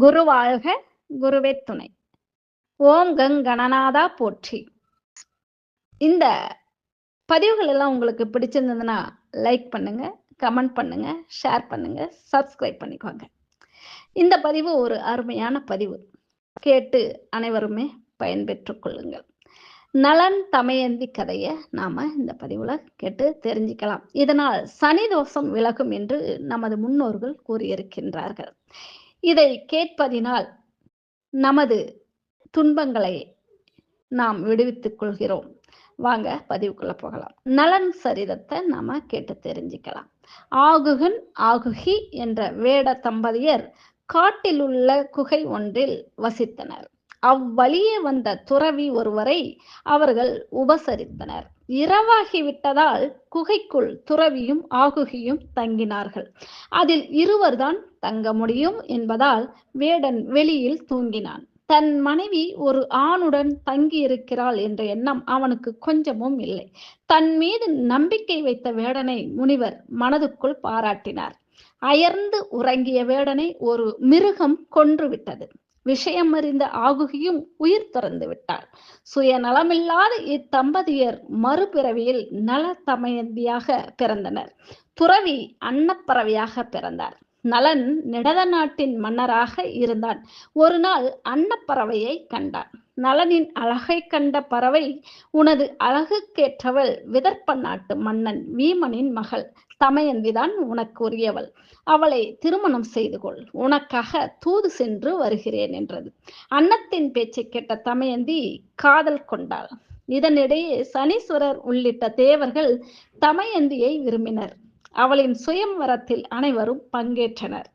குரு வாழ்க குருவே துணை. ஓம் கங் கணநாதா போற்றி. இந்த பதிவுகள் எல்லாம் உங்களுக்கு பிடிச்சிருந்ததுன்னா லைக் பண்ணுங்க கமெண்ட் பண்ணுங்க ஷேர் பண்ணுங்க சப்ஸ்கிரைப் பண்ணிக்கோங்க. இந்த பதிவு ஒரு அருமையான பதிவு. கேட்டு அனைவருமே பயன்பெற்றுக் கொள்ளுங்கள். நலன் தமயந்தி கதையை நாம இந்த பதிவுல கேட்டு தெரிஞ்சுக்கலாம். இதனால் சனி தோஷம் விலகும் என்று நமது முன்னோர்கள் கூறியிருக்கின்றார்கள். இதை கேட்பதினால் நமது துன்பங்களை நாம் விடுவித்துக் கொள்கிறோம். வாங்க பதிவுக்குள்ள போகலாம். நலன் சரிதத்தை நாம கேட்டு தெரிஞ்சுக்கலாம். ஆகுகன் ஆகுகி என்ற வேட தம்பதியர் காட்டில் உள்ள குகை ஒன்றில் வசித்தனர். அவ்வழியே வந்த துறவி ஒருவரை அவர்கள் உபசரித்தனர். இரவாகி விட்டதால் குகைக்குள் துறவியும் ஆகுகியும் தங்கினார்கள். அதில் இருவர்தான் தங்க முடியும் என்பதால் வேடன் வெளியில் தூங்கினான். தன் மனைவி ஒரு ஆணுடன் தங்கி இருக்கிறாள் என்ற எண்ணம் அவனுக்கு கொஞ்சமும் இல்லை. தன் மீது நம்பிக்கை வைத்த வேடனை முனிவர் மனதுக்குள் பாராட்டினார். அயர்ந்து உறங்கிய வேடனை ஒரு மிருகம் கொன்றுவிட்டது விஷயம் அறிந்த ஆகுகியும் உயிர் துறந்து விட்டாள். சுயநலமில்லாத இத்தம்பதியர் மறுபிறவியில் நல தமயந்தியாக பிறந்தனர். துறவி அன்னப்பறவையாக பிறந்தார். நலன் நிடத நாட்டின் மன்னராக இருந்தான். ஒரு நாள் அன்னப்பறவையை கண்டான். நலனின் அழகை கண்ட பறவை உனது அழகுக்கேற்றவள் விதர்ப்ப நாட்டு மன்னன் வீமனின் மகள் தமயந்திதான் உனக்கு உரியவள். அவளை திருமணம் செய்து கொள். உனக்காக தூது சென்று வருகிறேன் என்றது. அன்னத்தின் பேச்சை கேட்ட தமயந்தி காதல் கொண்டாள். இதனிடையே சனீஸ்வரர் உள்ளிட்ட தேவர்கள் தமயந்தியை விரும்பினர். அவளின் சுயம்வரத்தில் அனைவரும் பங்கேற்றனர்.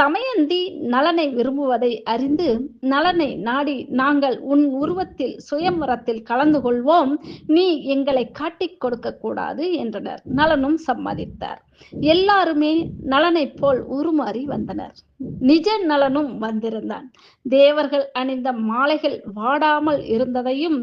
தமயந்தி நலனை விரும்புவதை அறிந்து நலனை நாடி நாங்கள் உன் உருவத்தில் சுயம்வரத்தில் கலந்து கொள்வோம். நீ எங்களை காட்டிக் கொடுக்க கூடாது என்றனர். நலனும் சம்மதித்தார். எல்லாருமே நலனை போல் உருமாறி வந்தனர். நிஜ நலனும் வந்திருந்தான். தேவர்கள் அணிந்த மாலைகள் வாடாமல் இருந்ததையும்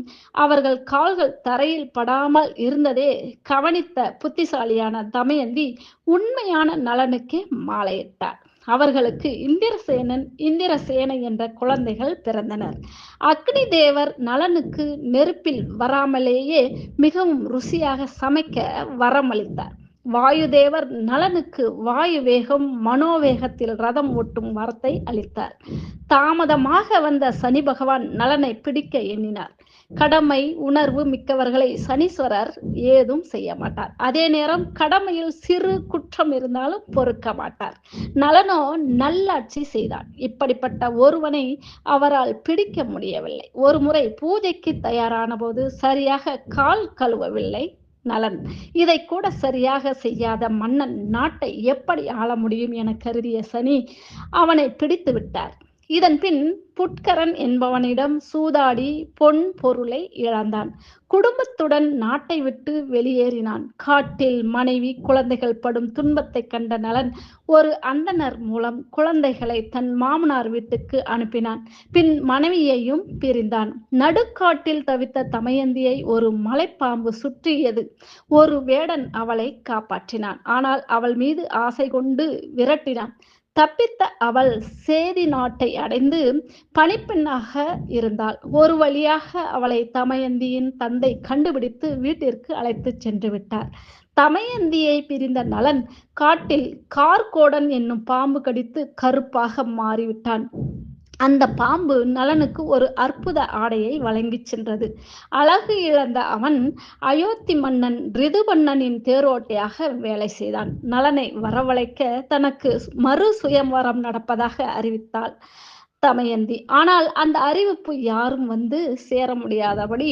அவர்கள் கால்கள் தரையில் படாமல் இருந்ததே கவனித்த புத்திசாலியான தமயந்தி உண்மையான நலனுக்கே மாலையிட்டார். அவர்களுக்கு இந்திரசேனன் இந்திரசேனை என்ற குழந்தைகள் பிறந்தனர். அக்னி தேவர் நலனுக்கு நெருப்பில் வராமலேயே மிகவும் ருசியாக சமைக்க வரமளித்தார். வாயுதேவர் நலனுக்கு வாயு வேகம் மனோவேகத்தில் ரதம் ஓட்டும் வரத்தை அளித்தார். தாமதமாக வந்த சனி பகவான் நலனை பிடிக்க எண்ணினார். கடமை உணர்வு மிக்கவர்களை சனீஸ்வரர் ஏதும் செய்ய மாட்டார். அதே நேரம் கடமையில் சிறு குற்றம் இருந்தாலும் பொறுக்க மாட்டார். நலனோ நல்லாட்சி செய்தான். இப்படிப்பட்ட ஒருவனை அவரால் பிடிக்க முடியவில்லை. ஒரு முறை பூஜைக்கு தயாரான போது சரியாக கால் கழுவவில்லை. நலன். இதை கூட சரியாக செய்யாத மன்னன் நாட்டை எப்படி ஆள முடியும் என கருதிய சனி அவனை பிடித்து விட்டார். இதன் பின் புட்கரன் என்பவனிடம் சூதாடி பொன் பொருளை இழந்தான். குடும்பத்துடன் நாட்டை விட்டு வெளியேறினான். காட்டில் மனைவி குழந்தைகள் படும் துன்பத்தை கண்ட நலன் ஒரு அந்தனர் மூலம் குழந்தைகளை தன் மாமனார் வீட்டுக்கு அனுப்பினான். பின் மனைவியையும் பிரிந்தான். நடுக்காட்டில் தவித்த தமயந்தியை ஒரு மலைப்பாம்பு சுற்றியது. ஒரு வேடன் அவளை காப்பாற்றினான். ஆனால் அவள் மீது ஆசை கொண்டு விரட்டினான். தப்பித்த அவள் சேதி நாட்டை அடைந்து பணிப்பெண்ணாக இருந்தாள். ஒரு வழியாக அவளை தமயந்தியின் தந்தை கண்டுபிடித்து வீட்டிற்கு அழைத்து சென்று விட்டார். தமயந்தியை பிரிந்த நலன் காட்டில் கார்கோடன் என்னும் பாம்பு கடித்து கருப்பாக மாறிவிட்டான். அந்த பாம்பு நலனுக்கு ஒரு அற்புத ஆடையை வழங்கி சென்றது. அழகு இழந்த அவன் அயோத்தி மன்னன் ரிதுபண்ணனின் தேரோட்டையாக வேலை செய்தான். நலனை வரவழைக்க தனக்கு மறு சுயம்வரம் நடப்பதாக அறிவித்தாள். தமயந்தி. ஆனால் அந்த அறிவிப்பு யாரும் வந்து சேர முடியாதபடி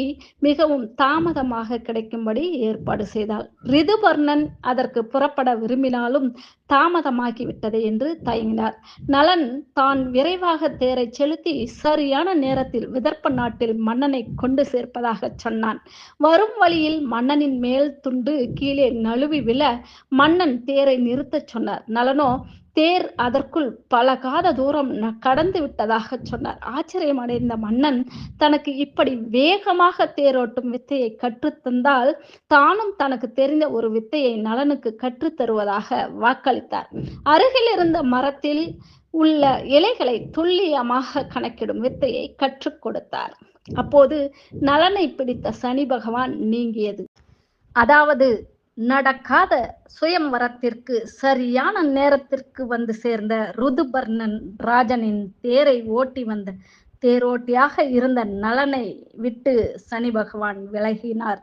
மிகவும் தாமதமாக கிடைக்கும்படி ஏற்பாடு செய்தாள். ரிதுபர்ணன் அதற்கு புறப்பட விரும்பினாலும் தாமதமாகிவிட்டது என்று தயங்கினார். நலன் தான் விரைவாக தேரை செலுத்தி சரியான நேரத்தில் விதர்ப்ப நாட்டில் மன்னனை கொண்டு சேர்ப்பதாக சொன்னான். வரும் வழியில் மன்னனின் மேல் துண்டு கீழே நழுவி விழ மன்னன் தேரை நிறுத்தச் சொன்னார். நலனோ தேர் அதற்குள் பல காத தூரம் கடந்து விட்டதாக சொன்னார். ஆச்சரியம் அடைந்த மன்னன் தனக்கு இப்படி வேகமாக தேரோட்டும் வித்தையை கற்றுத்தந்தால் தானும் தனக்கு தெரிந்த ஒரு வித்தையை நலனுக்கு கற்றுத்தருவதாக வாக்களித்தார். அருகில் இருந்த மரத்தில் உள்ள இலைகளை துல்லியமாக கணக்கிடும் வித்தையை கற்றுக் கொடுத்தார். அப்போது நலனை பிடித்த சனி பகவான் நீங்கியது. அதாவது நடக்காத சுயம்வரத்திற்கு சரியான நேரத்திற்கு வந்து சேர்ந்த ருதுபர்ணன் ராஜனின் தேரை ஓட்டி வந்த தேரோட்டியாக இருந்த நலனை விட்டு சனி பகவான் விலகினார்.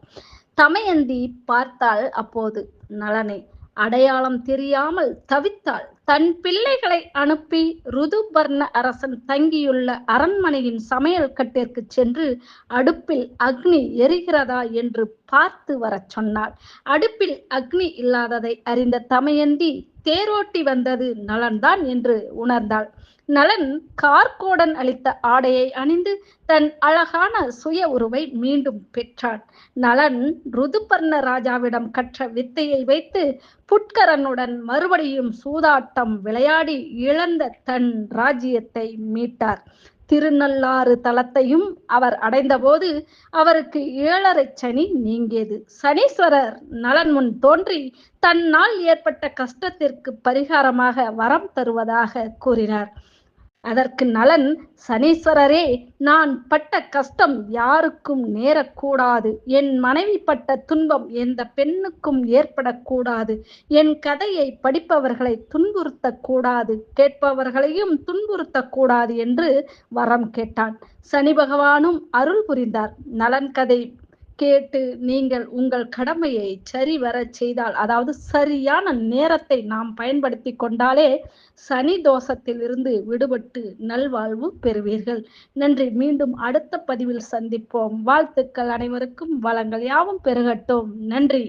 தமயந்தி பார்த்தால் அப்போது நலனை அடையாளம் தெரியாமல் தவித்தாள். தன் பிள்ளைகளை அனுப்பி ருதுபர்ண அரசன் தங்கியுள்ள அரண்மனையின் சமையல் கட்டிற்கு சென்று அடுப்பில் அக்னி எரிகிறதா என்று பார்த்து வரச் சொன்னாள். அடுப்பில் அக்னி இல்லாததை அறிந்த தமையந்தி தேரோட்டி வந்தது நலன்தான் என்று உணர்ந்தாள். நலன் கார்கோடன் அளித்த ஆடையை அணிந்து தன் அழகான சுய உருவை மீண்டும் பெற்றான். நலன் ருதுபர்ண ராஜாவிடம் கற்ற வித்தையை வைத்து புட்கரனுடன் மறுபடியும் சூதாட்டம் விளையாடி இழந்த தன் ராஜ்யத்தை மீட்டார். திருநள்ளாறு தலத்தையும் அவர் அடைந்தபோது அவருக்கு ஏழரை சனி நீங்கியது. சனீஸ்வரர் நலன் முன் தோன்றி தன்னால் ஏற்பட்ட கஷ்டத்திற்கு பரிகாரமாக வரம் தருவதாக கூறினார். அதற்கு நலன் சனீஸ்வரரே நான் பட்ட கஷ்டம் யாருக்கும் நேரக்கூடாது. என் மனைவி பட்ட துன்பம் எந்த பெண்ணுக்கும் ஏற்படக்கூடாது. என் கதையை படிப்பவர்களை துன்புறுத்தக்கூடாது. கேட்பவர்களையும் துன்புறுத்தக்கூடாது என்று வரம் கேட்டான். சனி பகவானும் அருள் புரிந்தார். நலன் கதை கேட்டு நீங்கள் உங்கள் கடமையை சரிவர செய்தால் அதாவது சரியான நேரத்தை நாம் பயன்படுத்தி கொண்டாலே சனி தோஷத்திலிருந்து விடுபட்டு நல்வாழ்வு பெறுவீர்கள். நன்றி. மீண்டும் அடுத்த பதிவில் சந்திப்போம். வாழ்த்துக்கள் அனைவருக்கும். வளங்கள் யாவும் பெருகட்டும். நன்றி.